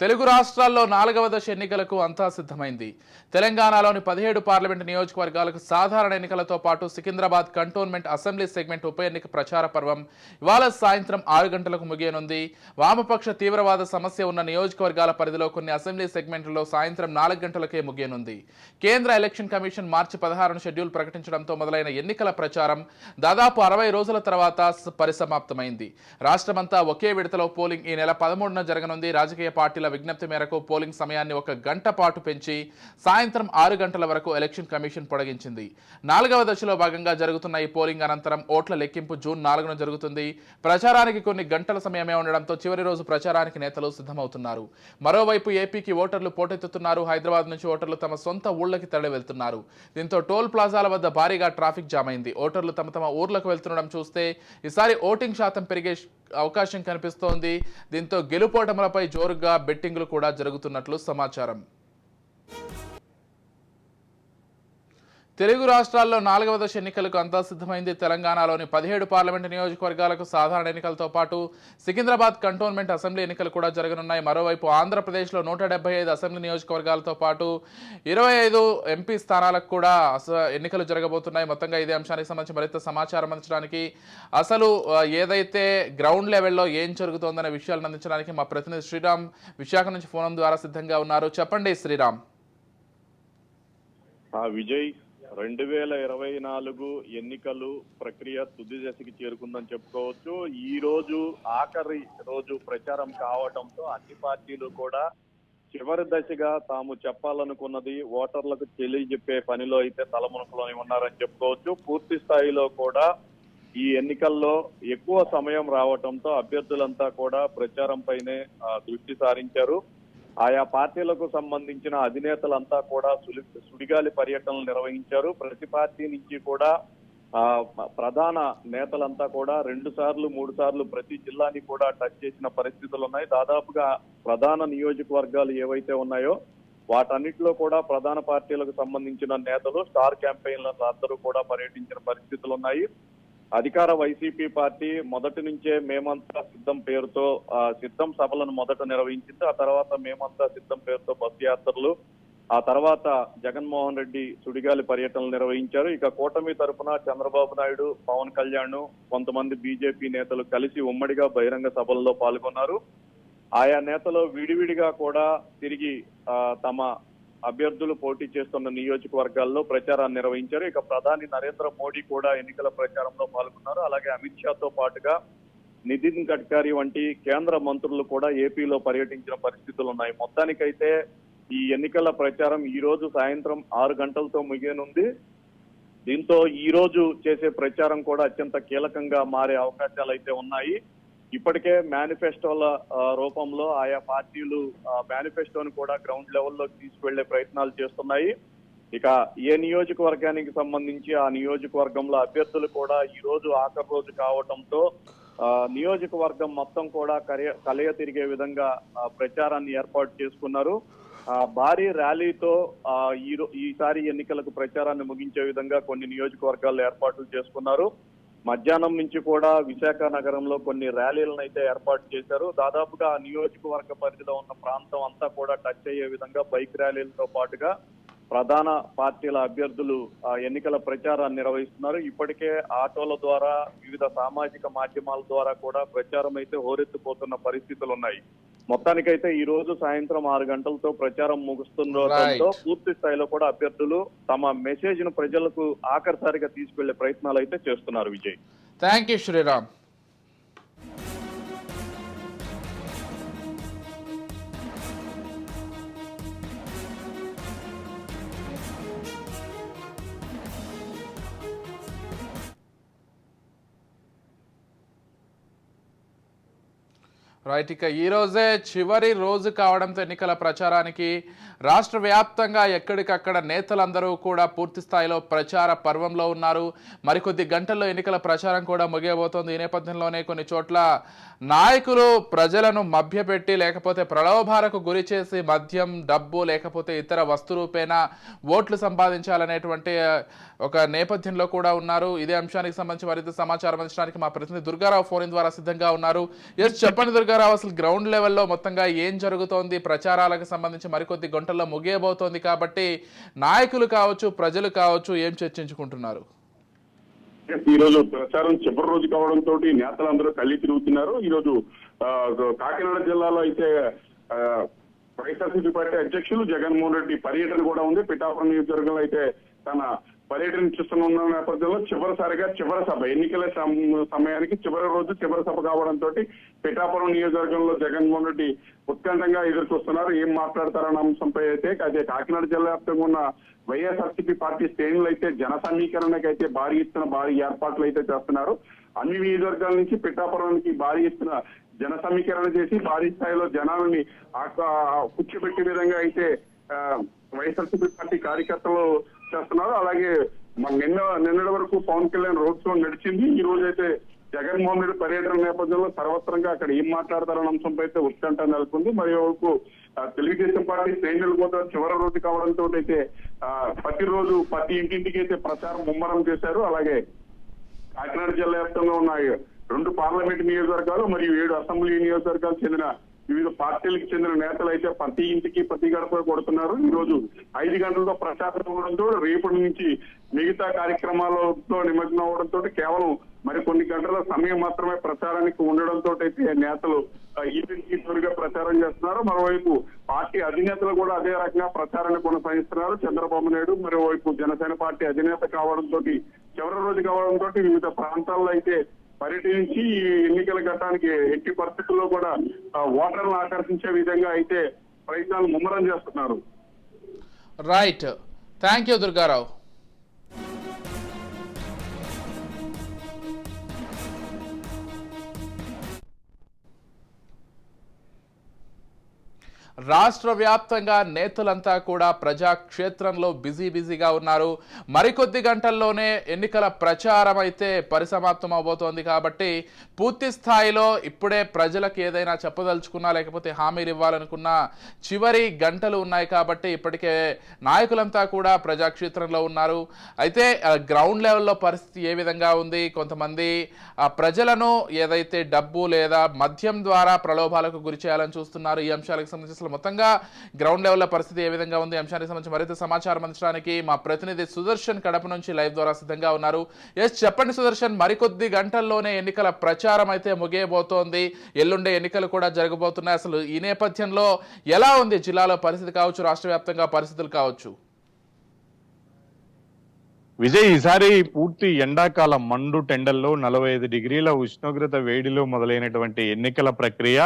తెలుగు రాష్ట్రాల్లో నాలుగవ దశ ఎన్నికలకు అంతా సిద్ధమైంది. తెలంగాణలోని పదిహేడు పార్లమెంటు నియోజకవర్గాలకు సాధారణ ఎన్నికలతో పాటు సికింద్రాబాద్ కంటోన్మెంట్ అసెంబ్లీ సెగ్మెంట్ ఉప ఎన్నిక ప్రచార పర్వం ఇవాళ సాయంత్రం ఆరు గంటలకు ముగియనుంది. వామపక్ష తీవ్రవాద సమస్య ఉన్న నియోజకవర్గాల పరిధిలో కొన్ని అసెంబ్లీ సెగ్మెంట్లలో సాయంత్రం నాలుగు గంటలకే ముగియనుంది. కేంద్ర ఎలక్షన్ కమిషన్ మార్చి పదహారును షెడ్యూల్ ప్రకటించడంతో మొదలైన ఎన్నికల ప్రచారం దాదాపు అరవై రోజుల తర్వాత పరిసమాప్తమైంది. రాష్ట్రమంతా ఒకే విడతలో పోలింగ్ ఈ నెల పదమూడున జరగనుంది. రాజకీయ పార్టీల విజ్ఞప్తి మేరకు పోలింగ్ సమయాన్ని ఒక గంట పాటు పెంచి సాయంత్రం ఆరు గంటల వరకు ఎలక్షన్ కమిషన్ పొడిగించింది. నాలుగవ దశలో భాగంగా జరుగుతున్న ఈ పోలింగ్ అనంతరం ఓట్ల లెక్కింపు జూన్ నాలుగున జరుగుతుంది. ప్రచారానికి కొన్ని గంటల సమయమే ఉండడంతో చివరి రోజు ప్రచారానికి నేతలు సిద్ధమవుతున్నారు. మరోవైపు ఏపీకి ఓటర్లు పోటెత్తుతున్నారు. హైదరాబాద్ నుంచి ఓటర్లు తమ సొంత ఊళ్ళకి తరలి వెళ్తున్నారు దీంతో టోల్ ప్లాజాల వద్ద భారీగా ట్రాఫిక్ జామ్ అయింది. ఓటర్లు తమ తమ ఊర్లకు వెళ్తుండడం చూస్తే ఈసారి ఓటింగ్ శాతం పెరిగే అవకాశం కనిపిస్తోంది. దీంతో గెలుపోటములపై జోరుగా బెట్టింగ్లు కూడా జరుగుతున్నట్లు సమాచారం. తెలుగు రాష్ట్రాల్లో నాలుగవ దశ ఎన్నికలకు అంతా సిద్ధమైంది తెలంగాణలోని పదిహేడు పార్లమెంటు నియోజకవర్గాలకు సాధారణ ఎన్నికలతో పాటు సికింద్రాబాద్ కంటోన్మెంట్ అసెంబ్లీ ఎన్నికలు కూడా జరగనున్నాయి. మరోవైపు ఆంధ్రప్రదేశ్లో నూట డెబ్బై ఐదు అసెంబ్లీ నియోజకవర్గాలతో పాటు ఇరవై ఐదు ఎంపీ స్థానాలకు కూడా ఎన్నికలు జరగబోతున్నాయి. మొత్తంగా ఇదే అంశానికి సంబంధించి మరింత సమాచారం అందించడానికి అసలు ఏదైతే గ్రౌండ్ లెవెల్లో ఏం జరుగుతోందనే విషయాలను అందించడానికి మా ప్రతినిధి శ్రీరామ్ విశాఖ నుంచి ఫోన్ ద్వారా సిద్ధంగా ఉన్నారు. చెప్పండి శ్రీరామ్. విజయ్ రెండు వేల ఇరవై నాలుగు ఎన్నికలు ప్రక్రియ తుది దశకి చేరుకుందని చెప్పుకోవచ్చు. ఈ రోజు ఆఖరి రోజు ప్రచారం కావడంతో అన్ని పార్టీలు కూడా చివరి దశగా తాము చెప్పాలనుకున్నది ఓటర్లకు తెలియజెప్పే పనిలో అయితే తలమునకలోని ఉన్నారని చెప్పుకోవచ్చు. పూర్తి స్థాయిలో కూడా ఈ ఎన్నికల్లో ఎక్కువ సమయం రావడంతో అభ్యర్థులంతా కూడా ప్రచారంపైనే దృష్టి సారించారు. ఆయా పార్టీలకు సంబంధించిన అధినేతలంతా కూడా సులి సుడిగాలి పర్యటనలు నిర్వహించారు. ప్రతి పార్టీ నుంచి కూడా ఆ ప్రధాన నేతలంతా కూడా రెండు సార్లు మూడు సార్లు ప్రతి జిల్లాని కూడా టచ్ చేసిన పరిస్థితులు ఉన్నాయి. దాదాపుగా ప్రధాన నియోజకవర్గాలు ఏవైతే ఉన్నాయో వాటన్నిటిలో కూడా ప్రధాన పార్టీలకు సంబంధించిన నేతలు స్టార్ క్యాంపెయిన్లను అందరూ కూడా పర్యటించిన పరిస్థితులు ఉన్నాయి. అధికార వైసీపీ పార్టీ మొదటి నుంచే మేమంతా సిద్ధం పేరుతో ఆ, సిద్ధం సభలను మొదట నిర్వహించింది. ఆ తర్వాత మేమంతా సిద్ధం పేరుతో బస్సు యాత్రలు ఆ తర్వాత జగన్మోహన్ రెడ్డి సుడిగాలి పర్యటనలు నిర్వహించారు. ఇక కూటమి తరఫున చంద్రబాబు నాయుడు పవన్ కళ్యాణ్ కొంతమంది బీజేపీ నేతలు కలిసి ఉమ్మడిగా బహిరంగ సభల్లో పాల్గొన్నారు. ఆయా నేతలు విడివిడిగా కూడా తిరిగి తమ అభ్యర్థులు పోటీ చేస్తున్న నియోజకవర్గాల్లో ప్రచారాన్ని నిర్వహించారు. ఇక ప్రధాని నరేంద్ర మోడీ కూడా ఎన్నికల ప్రచారంలో పాల్గొన్నారు. అలాగే అమిత్ షాతో పాటుగా నితిన్ గడ్కరీ వంటి కేంద్ర మంత్రులు కూడా ఏపీలో పర్యటించిన పరిస్థితులు ఉన్నాయి. మొత్తానికైతే ఈ ఎన్నికల ప్రచారం ఈ రోజు సాయంత్రం ఆరు గంటలతో ముగియనుంది. దీంతో ఈ రోజు చేసే ప్రచారం కూడా అత్యంత కీలకంగా మారే అవకాశాలు అయితే ఉన్నాయి. ఇప్పటికే మేనిఫెస్టోల రూపంలో ఆయా పార్టీలు మేనిఫెస్టోను కూడా గ్రౌండ్ లెవెల్లోకి తీసుకువెళ్ళే ప్రయత్నాలు చేస్తున్నాయి. ఇక ఏ నియోజకవర్గానికి సంబంధించి ఆ నియోజకవర్గంలో అభ్యర్థులు కూడా ఈ రోజు ఆఖరి రోజు కావడంతో నియోజకవర్గం మొత్తం కూడా కలయ కలయ తిరిగే విధంగా ప్రచారాన్ని ఏర్పాటు చేసుకున్నారు. భారీ ర్యాలీతో ఈసారి ఎన్నికలకు ప్రచారాన్ని ముగించే విధంగా కొన్ని నియోజకవర్గాల్లో ఏర్పాట్లు చేసుకున్నారు. మధ్యాహ్నం నుంచి కూడా విశాఖ నగరంలో కొన్ని ర్యాలీలను అయితే ఏర్పాటు చేశారు. దాదాపుగా ఆ నియోజకవర్గ పరిధిలో ఉన్న ప్రాంతం అంతా కూడా టచ్ అయ్యే విధంగా బైక్ ర్యాలీలతో పాటుగా ప్రధాన పార్టీల అభ్యర్థులు ఆ, ఎన్నికల ప్రచారాన్ని నిర్వహిస్తున్నారు. ఇప్పటికే ఆటోల ద్వారా వివిధ సామాజిక మాధ్యమాల ద్వారా కూడా ప్రచారం అయితే హోరెత్తిపోతున్న పరిస్థితులు ఉన్నాయి మొత్తానికైతే ఈ రోజు సాయంత్రం ఆరు గంటలతో ప్రచారం ముగుస్తుండటంతో. పూర్తి స్థాయిలో కూడా అభ్యర్థులు తమ మెసేజ్ను ప్రజలకు ఆఖరిసారిగా తీసుకెళ్ళే ప్రయత్నాలు అయితే చేస్తున్నారు Vijay thank you Sriram right ఇక ఈరోజే చివరి రోజు కావడంతో ఎన్నికల ప్రచారానికి రాష్ట్ర వ్యాప్తంగా ఎక్కడికక్కడ నేతలందరూ కూడా పూర్తి స్థాయిలో ప్రచార పర్వంలో ఉన్నారు. మరికొద్ది గంటల్లో ఎన్నికల ప్రచారం కూడా ముగియబోతోంది. ఈ నేపథ్యంలోనే కొన్ని చోట్ల నాయకులు ప్రజలను మభ్యపెట్టి లేకపోతే ప్రలోభాలకు గురి చేసి మద్యం డబ్బు లేకపోతే ఇతర వస్తు రూపేణ ఓట్లు సంపాదించాలనేటువంటి ఒక నేపథ్యంలో కూడా ఉన్నారు. ఇదే అంశానికి సంబంధించి మరింత సమాచారం అందించడానికి మా ప్రతినిధి దుర్గారావు ఫోన్ ద్వారా సిద్ధంగా ఉన్నారు. ఎస్ చెప్పండి గారు అసలు గ్రౌండ్ లెవెల్లో మొత్తంగా ఏం జరుగుతోంది? ప్రచారాలకు సంబంధించి మరికొద్ది గంటల్లో ముగియబోతోంది కాబట్టి నాయకులు కావచ్చు ప్రజలు కావచ్చు ఏం చర్చించుకుంటున్నారు? ఈ రోజు ప్రచారం చివరి రోజు కావడంతో నేతలందరూ కళ్ళి తిరుగుతున్నారు. ఈ రోజు కాకినాడ జిల్లాలో అయితే వైఎస్ఆర్సీపీ పార్టీ అధ్యక్షులు జగన్మోహన్ రెడ్డి పర్యటన కూడా ఉంది. పిఠాపురం నియోజకవర్గంలో అయితే తన పర్యటన చేస్తున్న నేపథ్యంలో చివరిసారిగా చివరి సభ ఎన్నికల సమ- సమయానికి చివరి రోజు చివరి సభ కావడంతో పిఠాపురం నియోజకవర్గంలో జగన్మోహన్ రెడ్డి ఉత్కంఠంగా ఎదుర్కొస్తున్నారు ఏం మాట్లాడతారన్న అంశంపై అయితే అదే కాకినాడ జిల్లా వ్యాప్తంగా ఉన్న వైఎస్ఆర్సీపీ పార్టీ శ్రేణులు అయితే జన సమీకరణకి అయితే భారీ ఎత్తున భారీ ఏర్పాట్లు అయితే చేస్తున్నారు. అన్ని నియోజకవర్గాల నుంచి పిఠాపురానికి భారీ ఎత్తున జన సమీకరణ చేసి భారీ స్థాయిలో జనాలని కూర్చోబెట్టే విధంగా అయితే వైఎస్ఆర్సీపీ పార్టీ కార్యకర్తలు చేస్తున్నారు. అలాగే మన నిన్న నిన్నటి వరకు పవన్ కళ్యాణ్ రోడ్ షో నడిచింది. ఈ రోజు అయితే జగన్మోహన్ రెడ్డి పర్యటన నేపథ్యంలో సర్వత్రంగా అక్కడ ఏం మాట్లాడతారన్న అంశంపై అయితే ఉత్కంఠ నెలకొంది. మరి వరకు తెలుగుదేశం పార్టీ శ్రేణులు కూడా చివరి రోజు కావడంతో అయితే ప్రతిరోజు ప్రతి ఇంటింటికి అయితే ప్రచారం ముమ్మరం చేశారు. అలాగే కాకినాడ జిల్లా వ్యాప్తంగా ఉన్న రెండు పార్లమెంట్ నియోజకవర్గాలు మరియు ఏడు అసెంబ్లీ నియోజకవర్గాలు చెందిన వివిధ పార్టీలకు చెందిన నేతలు అయితే ప్రతి ఇంటికి ప్రతి గడప కొడుతున్నారు. ఈ రోజు ఐదు గంటలతో ప్రచారం అవడంతో రేపటి నుంచి మిగతా కార్యక్రమాలతో నిమగ్నం అవడంతో కేవలం మరి కొన్ని గంటల సమయం మాత్రమే ప్రచారానికి ఉండడంతో అయితే నేతలు ఆ, ఈవెంట్ త్వరగా ప్రచారం చేస్తున్నారు. మరోవైపు పార్టీ అధినేతలు కూడా అదే రకంగా ప్రచారాన్ని కొనసాగిస్తున్నారు. చంద్రబాబు నాయుడు మరోవైపు జనసేన పార్టీ అధినేత కావడంతో చివరి రోజు కావడంతో వివిధ ప్రాంతాల్లో అయితే పర్యటించి ఈ ఎన్నికల ఘట్టానికి ఎట్టి పరిస్థితుల్లో కూడా ఆ, ఓటర్లను ఆకర్షించే విధంగా అయితే ప్రయత్నాలు ముమ్మరం చేస్తున్నారు. రైట్ థ్యాంక్ యూ దుర్గారావు రాష్ట్ర వ్యాప్తంగా నేతలంతా కూడా ప్రజాక్షేత్రంలో బిజీ బిజీగా ఉన్నారు. మరికొద్ది గంటల్లోనే ఎన్నికల ప్రచారం అయితే పరిసమాప్తం అవబోతోంది కాబట్టి పూర్తి స్థాయిలో ఇప్పుడే ప్రజలకు ఏదైనా చెప్పదలుచుకున్నా లేకపోతే హామీలు ఇవ్వాలనుకున్నా చివరి గంటలు ఉన్నాయి కాబట్టి ఇప్పటికే నాయకులంతా కూడా ప్రజాక్షేత్రంలో ఉన్నారు. అయితే గ్రౌండ్ లెవెల్లో పరిస్థితి ఏ విధంగా ఉంది? కొంతమంది ఆ, ప్రజలను ఏదైతే డబ్బు లేదా మద్యం ద్వారా ప్రలోభాలకు గురి చేయాలని చూస్తున్నారు ఈ అంశాలకు సంబంధించిన ఇప్పుడు మొత్తంగా గ్రౌండ్ లెవెల్ పరిస్థితి ఏ విధంగా ఉంది? అంశానికి సంబంధించి మరింత సమాచారం అందించడానికి మా ప్రతినిధి సుదర్శన్ కడప నుంచి లైవ్ ద్వారా సిద్ధంగా ఉన్నారు. ఎస్ చెప్పండి సుదర్శన్ మరికొద్ది గంటల్లోనే ఎన్నికల ప్రచారం అయితే ముగియబోతోంది. ఎల్లుండే ఎన్నికలు కూడా జరగబోతున్నాయి. అసలు ఈ నేపథ్యంలో ఎలా ఉంది? జిల్లాలో పరిస్థితి కావచ్చు రాష్ట్ర వ్యాప్తంగా పరిస్థితులు కావచ్చు. విజయ్ ఈసారి పూర్తి ఎండాకాల మండు టెండల్లో నలభై ఐదు డిగ్రీల ఉష్ణోగ్రత వేడిలో మొదలైనటువంటి ఎన్నికల ప్రక్రియ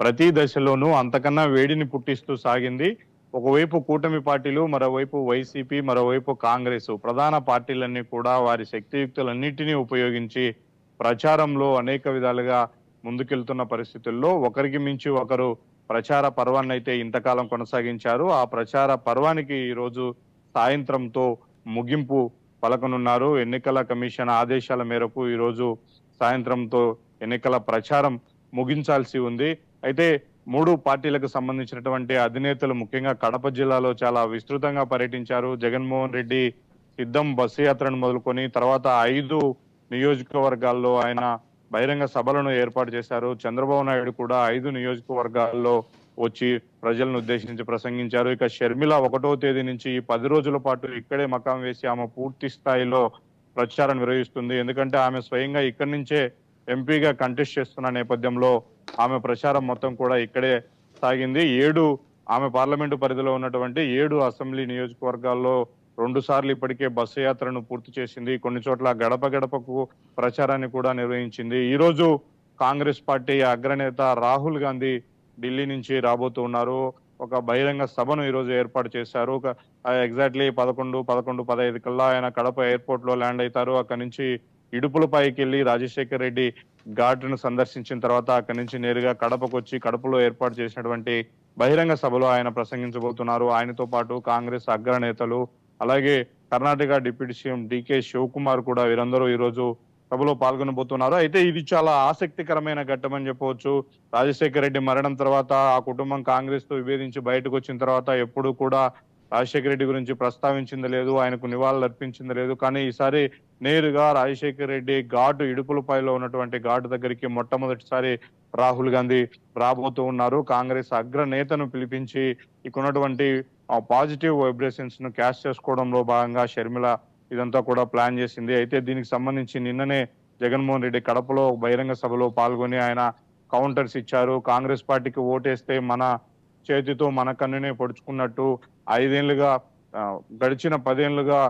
ప్రతి దశలోనూ అంతకన్నా వేడిని పుట్టిస్తూ సాగింది. ఒకవైపు కూటమి పార్టీలు మరోవైపు వైసీపీ మరోవైపు కాంగ్రెస్ ప్రధాన పార్టీలన్నీ కూడా వారి శక్తియుక్తులన్నింటినీ ఉపయోగించి ప్రచారంలో అనేక విధాలుగా ముందుకెళ్తున్న పరిస్థితుల్లో ఒకరికి మించి ఒకరు ప్రచార పర్వాన్ని అయితే ఇంతకాలం కొనసాగించారు. ఆ ప్రచార పర్వానికి ఈరోజు సాయంత్రంతో ముగింపు పలకనున్నారు. ఎన్నికల కమిషన్ ఆదేశాల మేరకు ఈరోజు సాయంత్రంతో ఎన్నికల ప్రచారం ముగించాల్సి ఉంది. అయితే మూడు పార్టీలకు సంబంధించినటువంటి అధినేతలు ముఖ్యంగా కడప జిల్లాలో చాలా విస్తృతంగా పర్యటించారు. జగన్మోహన్ రెడ్డి సిద్ధం బస్సు యాత్రను మొదలుకొని తర్వాత ఐదు నియోజకవర్గాల్లో ఆయన బహిరంగ సభలను ఏర్పాటు చేశారు. చంద్రబాబు నాయుడు కూడా ఐదు నియోజకవర్గాల్లో వచ్చి ప్రజలను ఉద్దేశించి ప్రసంగించారు. ఇక షర్మిల ఒకటో తేదీ నుంచి ఈ పది రోజుల పాటు ఇక్కడే మకాం వేసి ఆమె పూర్తి స్థాయిలో ప్రచారం నిర్వహిస్తుంది. ఎందుకంటే ఆమె స్వయంగా ఇక్కడి నుంచే ఎంపీగా కంటెస్ట్ చేస్తున్న నేపథ్యంలో ఆమె ప్రచారం మొత్తం కూడా ఇక్కడే సాగింది. ఏడు ఆమె పార్లమెంటు పరిధిలో ఉన్నటువంటి ఏడు అసెంబ్లీ నియోజకవర్గాల్లో రెండు సార్లు ఇప్పటికే బస్సు యాత్రను పూర్తి చేసింది. కొన్ని చోట్ల గడప గడపకు ప్రచారాన్ని కూడా నిర్వహించింది. ఈరోజు కాంగ్రెస్ పార్టీ అగ్రనేత రాహుల్ గాంధీ ఢిల్లీ నుంచి రాబోతూ ఉన్నారు. ఒక బహిరంగ సభను ఈరోజు ఏర్పాటు చేశారు. ఒక ఎగ్జాక్ట్లీ పదకొండు పదకొండు పదహైదు కల్లా ఆయన కడప ఎయిర్పోర్ట్లో ల్యాండ్ అవుతారు. అక్కడి నుంచి ఇడుపులపైకి వెళ్ళి రాజశేఖర్ రెడ్డి ఘాట్ను సందర్శించిన తర్వాత అక్కడి నుంచి నేరుగా కడపకు వచ్చి కడపలో ఏర్పాటు చేసినటువంటి బహిరంగ సభలో ఆయన ప్రసంగించబోతున్నారు. ఆయనతో పాటు కాంగ్రెస్ అగ్రనేతలు అలాగే కర్ణాటక డిప్యూటీ సీఎం డికే శివకుమార్ కూడా వీరందరూ ఈ రోజు సభలో పాల్గొనబోతున్నారు. అయితే ఇది చాలా ఆసక్తికరమైన ఘట్టం అని చెప్పవచ్చు. రాజశేఖర రెడ్డి మరణం తర్వాత ఆ కుటుంబం కాంగ్రెస్తో విభేదించి బయటకు వచ్చిన తర్వాత ఎప్పుడు కూడా రాజశేఖర రెడ్డి గురించి ప్రస్తావించింది లేదు ఆయనకు నివాళులు అర్పించింది లేదు. కానీ ఈసారి నేరుగా రాజశేఖర్ రెడ్డి ఘాటు ఇడుపులపైలో ఉన్నటువంటి ఘాటు దగ్గరికి మొట్టమొదటిసారి రాహుల్ గాంధీ రాబోతూ ఉన్నారు. కాంగ్రెస్ అగ్ర నేతను పిలిపించి ఇకున్నటువంటి పాజిటివ్ వైబ్రేషన్స్ను క్యాష్ చేసుకోవడంలో భాగంగా షర్మిల ఇదంతా కూడా ప్లాన్ చేసింది. అయితే దీనికి సంబంధించి నిన్ననే జగన్మోహన్ రెడ్డి కడపలో బహిరంగ సభలో పాల్గొని ఆయన కౌంటర్స్ ఇచ్చారు. కాంగ్రెస్ పార్టీకి ఓటేస్తే మన చేతితో మన కన్నునే పొడుచుకున్నట్టు ఐదేళ్ళుగా గడిచిన పదేళ్ళుగా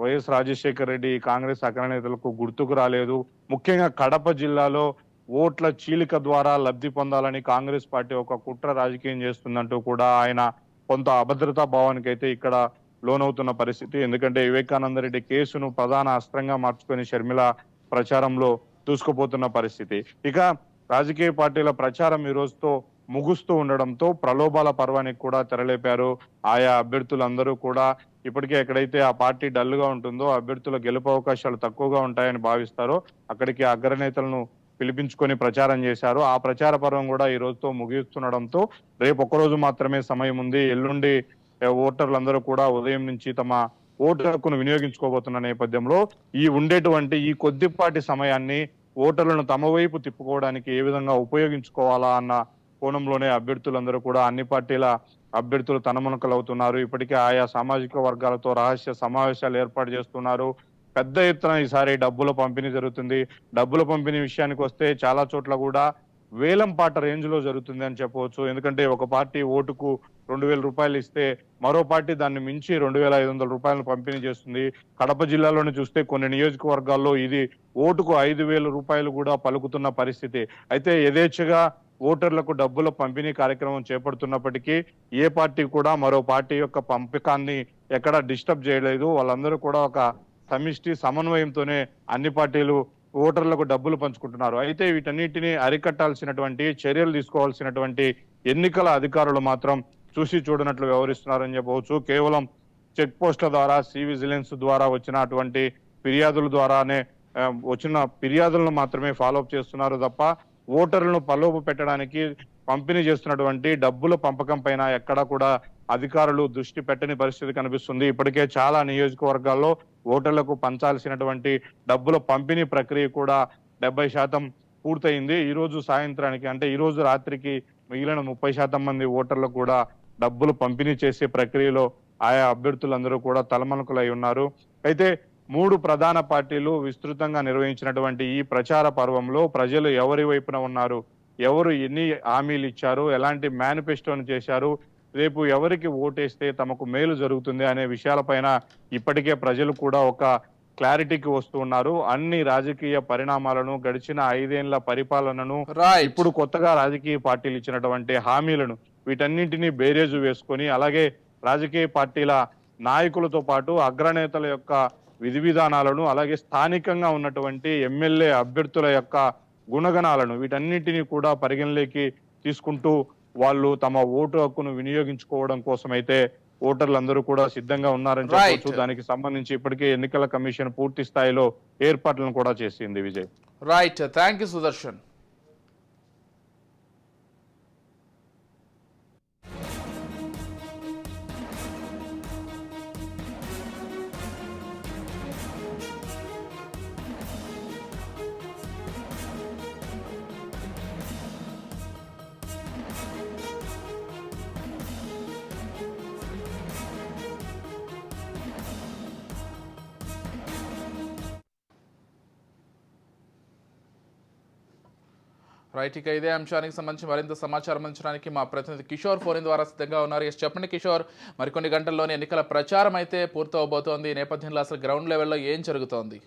వైఎస్ రాజశేఖర రెడ్డి కాంగ్రెస్ అగ్రనేతలకు గుర్తుకు రాలేదు. ముఖ్యంగా కడప జిల్లాలో ఓట్ల చీలిక ద్వారా లబ్ధి పొందాలని కాంగ్రెస్ పార్టీ ఒక కుట్ర రాజకీయం చేస్తుందంటూ కూడా ఆయన కొంత అభద్రతా భావానికి అయితే ఇక్కడ లోనవుతున్న పరిస్థితి. ఎందుకంటే వివేకానంద రెడ్డి కేసును ప్రధాన అస్త్రంగా మార్చుకొని షర్మిల ప్రచారంలో దూసుకుపోతున్న పరిస్థితి. ఇక రాజకీయ పార్టీల ప్రచారం ఈ రోజుతో ముగుస్తూ ఉండడంతో ప్రలోభాల పర్వానికి కూడా తెరలేపారు. ఆయా అభ్యర్థులందరూ కూడా ఇప్పటికే ఎక్కడైతే ఆ పార్టీ డల్గా ఉంటుందో అభ్యర్థుల గెలుపు అవకాశాలు తక్కువగా ఉంటాయని భావిస్తారో అక్కడికి అగ్రనేతలను పిలిపించుకొని ప్రచారం చేశారు. ఆ ప్రచార పర్వం కూడా ఈ రోజుతో ముగిస్తుండడంతో రేపు ఒక్కరోజు మాత్రమే సమయం ఉంది. ఎల్లుండి ఓటర్లందరూ కూడా ఉదయం నుంచి తమ ఓటు హక్కును వినియోగించుకోబోతున్న నేపథ్యంలో ఈ ఉండేటువంటి ఈ కొద్దిపాటి సమయాన్ని ఓటర్లను తమ వైపు తిప్పుకోవడానికి ఏ విధంగా ఉపయోగించుకోవాలా అన్న కోణంలోనే అభ్యర్థులందరూ కూడా అన్ని పార్టీల అభ్యర్థులు తనమునకలవుతున్నారు. ఇప్పటికే ఆయా సామాజిక వర్గాలతో రహస్య సమావేశాలు ఏర్పాటు చేస్తున్నారు. పెద్ద ఎత్తున ఈసారి డబ్బుల పంపిణీ జరుగుతుంది. డబ్బుల పంపిణీ విషయానికి వస్తే చాలా చోట్ల కూడా వేలం పాట రేంజ్లో జరుగుతుంది అని చెప్పవచ్చు. ఎందుకంటే ఒక పార్టీ ఓటుకు రెండు వేల రూపాయలు ఇస్తే మరో పార్టీ దాన్ని మించి రెండు వేల ఐదు వందల రూపాయలను పంపిణీ చేస్తుంది. కడప జిల్లాలోని చూస్తే కొన్ని నియోజకవర్గాల్లో ఇది ఓటుకు ఐదు వేల రూపాయలు కూడా పలుకుతున్న పరిస్థితి. అయితే యథేచ్ఛగా ఓటర్లకు డబ్బుల పంపిణీ కార్యక్రమం చేపడుతున్నప్పటికీ ఏ పార్టీ కూడా మరో పార్టీ యొక్క పంపకాన్ని ఎక్కడ డిస్టర్బ్ చేయలేదు. వాళ్ళందరూ కూడా ఒక సమిష్టి సమన్వయంతోనే అన్ని పార్టీలు ఓటర్లకు డబ్బులు పంచుకుంటున్నారు. అయితే వీటన్నిటిని అరికట్టాల్సినటువంటి చర్యలు తీసుకోవాల్సినటువంటి ఎన్నికల అధికారులు మాత్రం చూసి చూడనట్లు వ్యవహరిస్తున్నారని చెప్పవచ్చు. కేవలం చెక్ పోస్ట్ల ద్వారా సి విజిలెన్స్ ద్వారా వచ్చినటువంటి ఫిర్యాదుల ద్వారానే వచ్చిన ఫిర్యాదులను మాత్రమే ఫాలోఅప్ చేస్తున్నారు తప్ప ఓటర్లను పలోపు పెట్టడానికి పంపిణీ చేస్తున్నటువంటి డబ్బుల పంపకం పైన ఎక్కడా కూడా అధికారులు దృష్టి పెట్టని పరిస్థితి కనిపిస్తుంది. ఇప్పటికే చాలా నియోజకవర్గాల్లో ఓటర్లకు పంచాల్సినటువంటి డబ్బుల పంపిణీ ప్రక్రియ కూడా డెబ్బై శాతం పూర్తయింది. ఈ రోజు సాయంత్రానికి అంటే ఈ రోజు రాత్రికి మిగిలిన ముప్పై శాతం మంది ఓటర్లకు కూడా డబ్బులు పంపిణీ చేసే ప్రక్రియలో ఆయా అభ్యర్థులందరూ కూడా తలమనుకులై ఉన్నారు. అయితే మూడు ప్రధాన పార్టీలు విస్తృతంగా నిర్వహించినటువంటి ఈ ప్రచార పర్వంలో ప్రజలు ఎవరి వైపున ఉన్నారు? ఎవరు ఎన్ని హామీలు ఇచ్చారు? ఎలాంటి మేనిఫెస్టోని చేశారు? రేపు ఎవరికి ఓటేస్తే తమకు మేలు జరుగుతుంది అనే విషయాలపైన ఇప్పటికే ప్రజలు కూడా ఒక క్లారిటీకి వస్తూ ఉన్నారు. అన్ని రాజకీయ పరిణామాలను గడిచిన ఐదేళ్ళ పరిపాలనను ఇప్పుడు కొత్తగా రాజకీయ పార్టీలు ఇచ్చినటువంటి హామీలను వీటన్నింటినీ బేరేజు వేసుకొని అలాగే రాజకీయ పార్టీల నాయకులతో పాటు అగ్రనేతల యొక్క విధి విధానాలను అలాగే స్థానికంగా ఉన్నటువంటి ఎమ్మెల్యే అభ్యర్థుల యొక్క గుణగణాలను వీటన్నిటిని కూడా పరిగణలోకి తీసుకుంటూ వాళ్ళు తమ ఓటు హక్కును వినియోగించుకోవడం కోసం అయితే ఓటర్లందరూ కూడా సిద్ధంగా ఉన్నారని. చెప్పవచ్చు దానికి సంబంధించి ఇప్పటికే ఎన్నికల కమిషన్ పూర్తి స్థాయిలో ఏర్పాట్లను కూడా చేసింది Vijay. Right thank you Sudarshan right ఇక ఇదే అంశానికి సంబంధించి మరింత సమాచారం అందించడానికి మా ప్రతినిధి కిషోర్ ఫోన్ ద్వారా సిద్ధంగా ఉన్నారు. ఎస్ చెప్పండి కిషోర్ మరికొన్ని గంటల్లోనే ఎన్నికల ప్రచారం అయితే పూర్తవబోతోంది. ఈ నేపథ్యంలో అసలు గ్రౌండ్ లెవెల్లో ఏం జరుగుతోంది?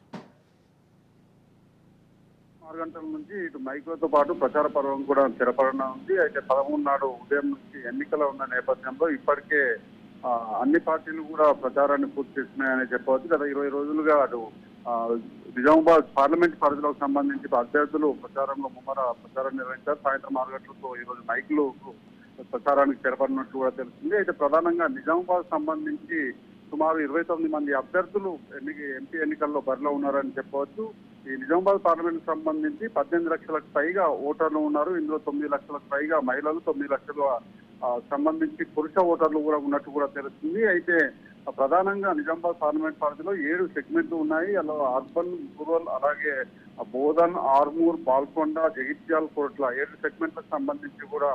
ఆరు గంటల నుంచి ఇటు మైకులతో పాటు ప్రచార పర్వం కూడా స్థిరపడన ఉంది. అయితే పదమూడు నాడు ఉదయం నుంచి ఎన్నికలు ఉన్న నేపథ్యంలో ఇప్పటికే అన్ని పార్టీలు కూడా ప్రచారాన్ని పూర్తి చేస్తున్నాయని చెప్పవచ్చు గత ఇరవై రోజులుగా అటు నిజామాబాద్ పార్లమెంట్ పరిధిలోకి సంబంధించి అభ్యర్థులు ప్రచారంలో ముమ్మర ప్రచారం నిర్వహించారు. సాయంత్రం ఆరు గంటలతో ఈ రోజు మైకులు ప్రచారానికి స్థిరపడినట్లు కూడా తెలిసింది అయితే ప్రధానంగా నిజామాబాద్ సంబంధించి సుమారు ఇరవై తొమ్మిది మంది అభ్యర్థులు ఎన్నిక ఎంపీ ఎన్నికల్లో బరిలో ఉన్నారని చెప్పవచ్చు. ఈ నిజామాబాద్ పార్లమెంట్ సంబంధించి పద్దెనిమిది లక్షలకు పైగా ఓటర్లు ఉన్నారు. ఇందులో తొమ్మిది లక్షలకు పైగా మహిళలు తొమ్మిది లక్షలు సంబంధించి పురుష ఓటర్లు కూడా ఉన్నట్టు కూడా తెలుస్తుంది. అయితే ప్రధానంగా నిజామాబాద్ పార్లమెంట్ పరిధిలో ఏడు సెగ్మెంట్లు ఉన్నాయి. అలా అర్బన్ రూరల్ అలాగే బోధన్ ఆర్మూర్ బాల్కొండ జగిత్యాల కోట్ల ఏడు సెగ్మెంట్లకు సంబంధించి కూడా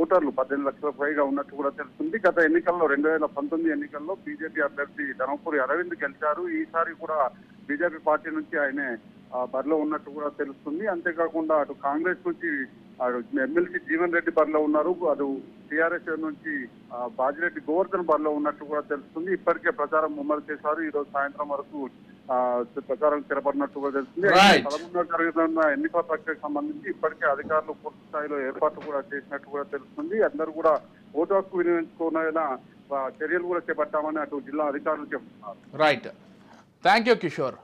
ఓటర్లు పద్దెనిమిది లక్షల పైగా ఉన్నట్టు కూడా తెలుస్తుంది. గత ఎన్నికల్లో రెండు వేల పంతొమ్మిది ఎన్నికల్లో బీజేపీ అభ్యర్థి ధనపూరి అరవింద్ గెలిచారు. ఈసారి కూడా బీజేపీ పార్టీ నుంచి ఆయనే బరిలో ఉన్నట్టు కూడా తెలుస్తుంది. అంతేకాకుండా అటు కాంగ్రెస్ నుంచి అటు ఎమ్మెల్సీ జీవన్ రెడ్డి బరిలో ఉన్నారు. అటు టీఆర్ఎస్ నుంచి బాజిరెడ్డి గోవర్ధన్ బరిలో ఉన్నట్టు కూడా తెలుస్తుంది. ఇప్పటికే ప్రచారం ముమ్మరు చేశారు. ఈ రోజు సాయంత్రం వరకు ప్రచారం స్థిరపడినట్టు కూడా తెలుస్తుంది. పదమూడులో జరుగుతున్న ఎన్నికల ప్రక్రియకు సంబంధించి ఇప్పటికే అధికారులు పూర్తి స్థాయిలో ఏర్పాట్లు కూడా చేసినట్టు కూడా తెలుస్తుంది. అందరూ కూడా ఓటు హక్కు వినియోగించుకున్న చర్యలు కూడా చేపట్టామని అటు జిల్లా అధికారులు చెబుతున్నారు రైట్ థ్యాంక్ యూ కిషోర్